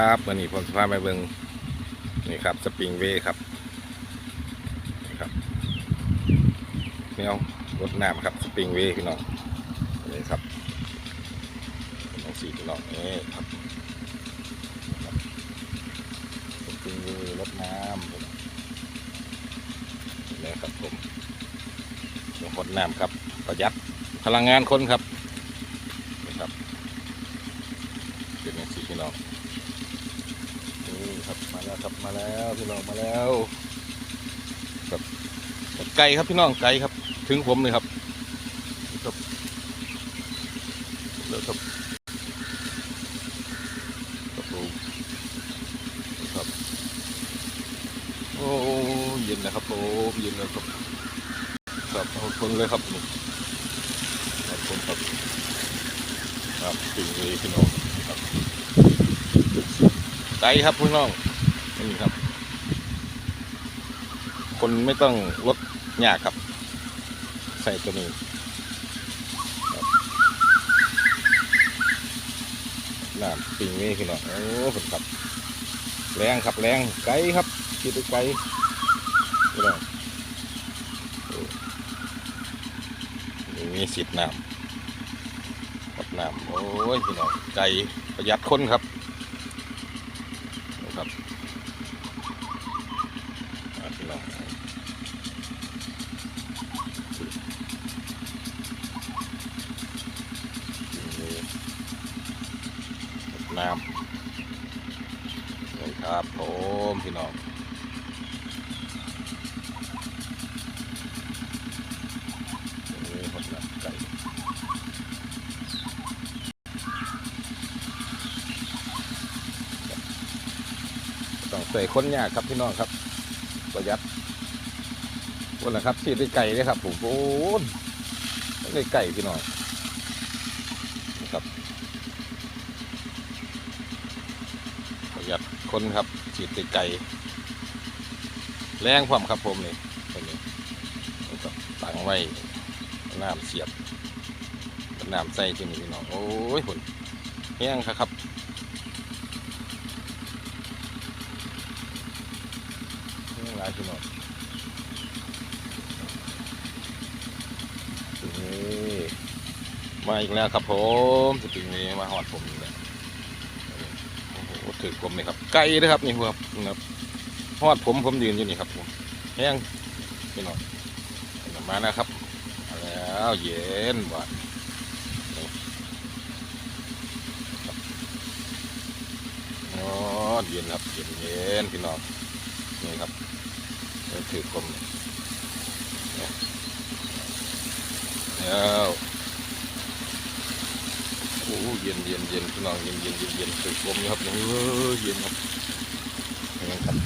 ครับวันนี้ผมจะพาไปเบิงนี่ครับสปริงเวย์ครับนี่ครับแนวรถน้ำครับสปริงเวย์พี่น้องนี่ครับน้องสีพี่น้องนี่ครับครับสปริงเวรถน้ำนี่ครับผมรถน้ำครับประหยัดพลังงานคนครับนี่ครับเป็นอย่างสีพี่น้อง แล้วครับมาแล้วพี่น้องมาแล้วครับไก่ครับพี่น้องไก่ครับ ถึงผมเลยครับครับแล้วครับครับผมครับโอ้เย็นนะครับโอ้เย็นนะครับครับเอาคนเลยครับนี่ครับคนครับครับถึงเลยพี่น้องครับไกลครับพี่น้อง นี่ครับ คนไม่ต้องลดยากครับ ใส่ตัวนี้น้ำปิงนี่พี่น้องโอ้ผลครับ แรงครับแรงไกลครับคิดดูไกลพี่น้องโอ้นี่มีสิทธิ์น้ำกับน้ำโอ้ยพี่น้องไกลประหยัดคนครับอ่าพี่น้องนี่ น้ำเลยครับผมพี่น้องนี่หดน้ำไก่ต้องใส่คนยากครับพี่น้องครับประหยัดวันละครับที่ได้ไก่เลยครับผมโอ้ยได้ไก่พี่น้องนะครับ ประหยัดคนครับฉีดได้ไก่แรงความครับผมนี่ตัวนี้นะครับตั้งไว้น้ำเสียบน้ำใส่ที่นี่พี่น้องโอ้ยผลแห้งครับนี่หลายพี่น้องนี่มาอีกแล้วครับผมสปริงนี้มาหอดผมอีกแล้ว ถือผมเลยครับไก่นะครับนี่ครับนะครับหอดผมผมยืนอยู่นี่ครับผมแห้งพี่น้องมานะครับแล้วเย็นหวานนี่ครับอ๋อเย็นครับเย็นเย็นพี่น้องนี่ครับถือกลมแล้ว เย็นเย็นเย็นพี่น้องเย็นเย็นเย็นเย็นสวยงามนะครับเอเย็นครับนี่ครับ